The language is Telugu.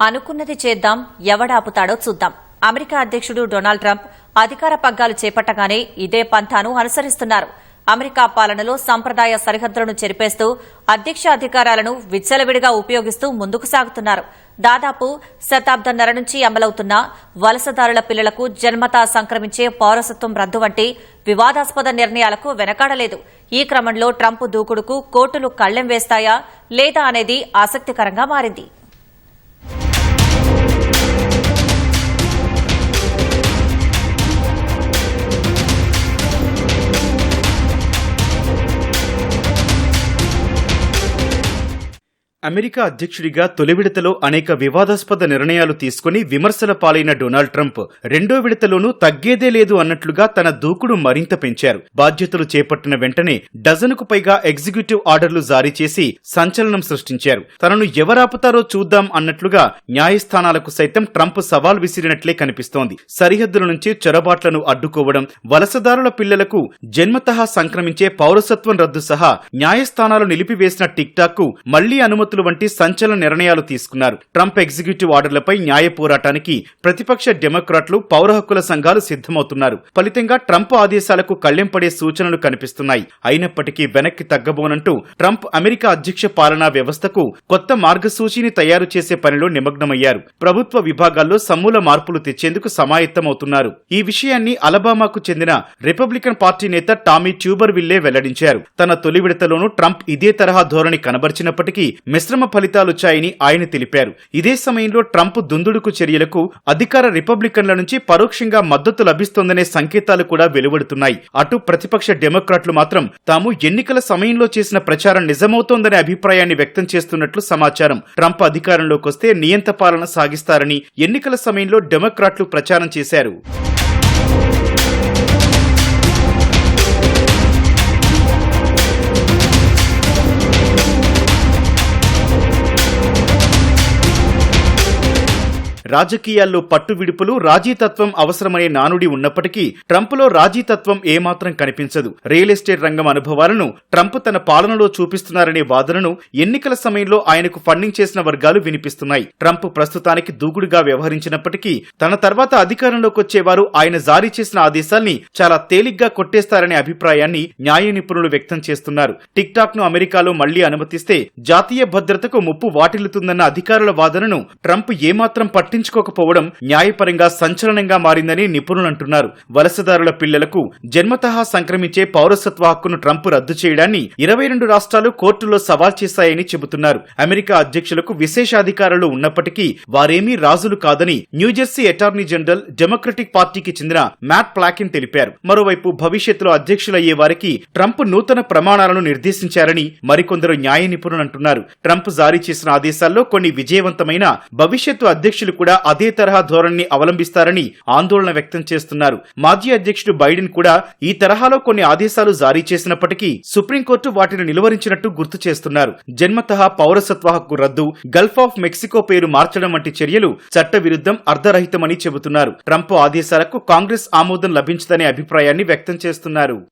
అనుకున్నది చేద్దాం ఎవడాపుతాడో చూద్దాం. అమెరికా అధ్యక్షుడు డొనాల్డ్ ట్రంప్ అధికార పగ్గాలు చేపట్టగానే ఇదే పంథాను అనుసరిస్తున్నారు. అమెరికా పాలనలో సంప్రదాయ సరిహద్దులను చెరిపేస్తూ అధ్యక్ష అధికారాలను విచ్చలవిడిగా ఉపయోగిస్తూ ముందుకు సాగుతున్నారు. దాదాపు శతాబ్దంన్నర నుంచి అమలవుతున్న వలసదారుల పిల్లలకు జన్మతా సంక్రమించే పౌరసత్వం రద్దు వంటి వివాదాస్పద నిర్ణయాలకు వెనకాడలేదు. ఈ క్రమంలో ట్రంప్ దూకుడుకు కోర్టులు కళ్ళెం వేస్తాయా లేదా అనేది ఆసక్తికరంగా మారింది. అమెరికా అధ్యక్షుడిగా తొలి విడతలో అనేక వివాదాస్పద నిర్ణయాలు తీసుకుని విమర్శల పాలైన డొనాల్డ్ ట్రంప్ రెండో విడతలోనూ తగ్గేదే లేదు అన్నట్లుగా తన దూకుడు మరింత పెంచారు. బాధ్యతలు చేపట్టిన వెంటనే డజనుకు పైగా ఎగ్జిక్యూటివ్ ఆర్డర్లు జారీ చేసి సంచలనం సృష్టించారు. తనను ఎవరాపుతారో చూద్దాం అన్నట్లుగా న్యాయస్థానాలకు సైతం ట్రంప్ సవాల్ విసిరినట్లే కనిపిస్తోంది. సరిహద్దుల నుంచి చొరబాట్లను అడ్డుకోవడం వలసదారుల పిల్లలకు జన్మతహా సంక్రమించే పౌరసత్వం రద్దు సహా న్యాయస్థానాలు నిలిపివేసిన టిక్ టాక్కు మళ్ళీ అనుమతులు వంటి సంచలన నిర్ణయాలు తీసుకున్నారు. ట్రంప్ ఎగ్జిక్యూటివ్ ఆర్డర్లపై న్యాయ పోరాటానికి ప్రతిపక్ష డెమోక్రాట్లు పౌర హక్కుల సంఘాలు సిద్ధమవుతున్నారు. ఫలితంగా ట్రంప్ ఆదేశాలకు కళ్ళెం పడే సూచనలు కనిపిస్తున్నాయి. అయినప్పటికీ వెనక్కి తగ్గబోనంటూ ట్రంప్ అమెరికా అధ్యక్ష పాలనా వ్యవస్థకు కొత్త మార్గసూచిని తయారు చేసే పనిలో నిమగ్నమయ్యారు. ప్రభుత్వ విభాగాల్లో సమూల మార్పులు తెచ్చేందుకు సమాయత్తమవుతున్నారు. ఈ విషయాన్ని అలబామాకు చెందిన రిపబ్లికన్ పార్టీ నేత టామీ ట్యూబర్ విల్లే వెల్లడించారు. తన తొలి విడతలోనూ ట్రంప్ ఇదే తరహా ధోరణి కనబరిచినప్పటికీ మిశ్రమ ఫలితాలొచ్చాయని ఆయన తెలిపారు. ఇదే సమయంలో ట్రంప్ దుందుడుకు చర్యలకు అధికార రిపబ్లికన్ల నుంచి పరోక్షంగా మద్దతు లభిస్తోందనే సంకేతాలు కూడా వెలువడుతున్నాయి. అటు ప్రతిపక్ష డెమోక్రాట్లు మాత్రం తాము ఎన్నికల సమయంలో చేసిన ప్రచారం నిజమవుతోందనే అభిప్రాయాన్ని వ్యక్తం చేస్తున్నట్లు సమాచారం. ట్రంప్ అధికారంలోకి వస్తే నియంత పాలన సాగిస్తారని ఎన్నికల సమయంలో డెమోక్రాట్లు ప్రచారం చేశారు. రాజకీయాల్లో పట్టు విడుపులు రాజీతత్వం అవసరమనే నానుడి ఉన్నప్పటికీ ట్రంప్లో రాజీతత్వం ఏమాత్రం కనిపించదు. రియల్ ఎస్టేట్ రంగం అనుభవాలను ట్రంప్ తన పాలనలో చూపిస్తున్నారనే వాదనను ఎన్నికల సమయంలో ఆయనకు ఫండింగ్ చేసిన వర్గాలు వినిపిస్తున్నాయి. ట్రంప్ ప్రస్తుతానికి దూకుడుగా వ్యవహరించినప్పటికీ తన తర్వాత అధికారంలోకి వచ్చేవారు ఆయన జారీ చేసిన ఆదేశాల్ని చాలా తేలిగ్గా కొట్టేస్తారనే అభిప్రాయాన్ని న్యాయ నిపుణులు వ్యక్తం చేస్తున్నారు. టిక్ టాక్ను అమెరికాలో మళ్ళీ అనుమతిస్తే జాతీయ భద్రతకు ముప్పు వాటిల్లుతుందన్న అధికారుల వాదనను ట్రంప్ ఏమాత్రం పట్టించుకోకపోవడం న్యాయపరంగా సంచలనంగా మారిందని నిపుణులు అంటున్నారు. వలసదారుల పిల్లలకు జన్మతహా సంక్రమించే పౌరసత్వ హక్కును ట్రంప్ రద్దు చేయడాన్ని ఇరవై రెండు రాష్ట్రాలు కోర్టులో సవాల్ చేశాయని చెబుతున్నారు. అమెరికా అధ్యక్షులకు విశేషాధికారాలు ఉన్నప్పటికీ వారేమీ రాజులు కాదని న్యూజెర్సీ అటార్నీ జనరల్ డెమోక్రటిక్ పార్టీకి చెందిన మ్యాట్ ప్లాకిన్ తెలిపారు. మరోవైపు భవిష్యత్తులో అధ్యక్షులయ్యే వారికి ట్రంప్ నూతన ప్రమాణాలను నిర్దేశించారని మరికొందరు న్యాయ నిపుణులు అంటున్నారు. ట్రంప్ జారీ చేసిన ఆదేశాల్లో కొన్ని విజయవంతమైన భవిష్యత్తు అధ్యక్షులు కూడా అదే తరహా ధోరణిని అవలంబిస్తారని ఆందోళన వ్యక్తం చేస్తున్నారు. మాజీ అధ్యక్షుడు బైడెన్ కూడా ఈ తరహాలో కొన్ని ఆదేశాలు జారీ చేసినప్పటికీ సుప్రీంకోర్టు వాటిని నిలువరించినట్టు గుర్తు చేస్తున్నారు. జన్మతహా పౌరసత్వ హక్కు రద్దు గల్ఫ్ ఆఫ్ మెక్సికో పేరు మార్చడం వంటి చర్యలు చట్టవిరుద్ధం అర్ధరహితమని చెబుతున్నారు. ట్రంప్ ఆదేశాలకు కాంగ్రెస్ ఆమోదం లభించదనే అభిప్రాయాన్ని వ్యక్తం చేస్తున్నారు.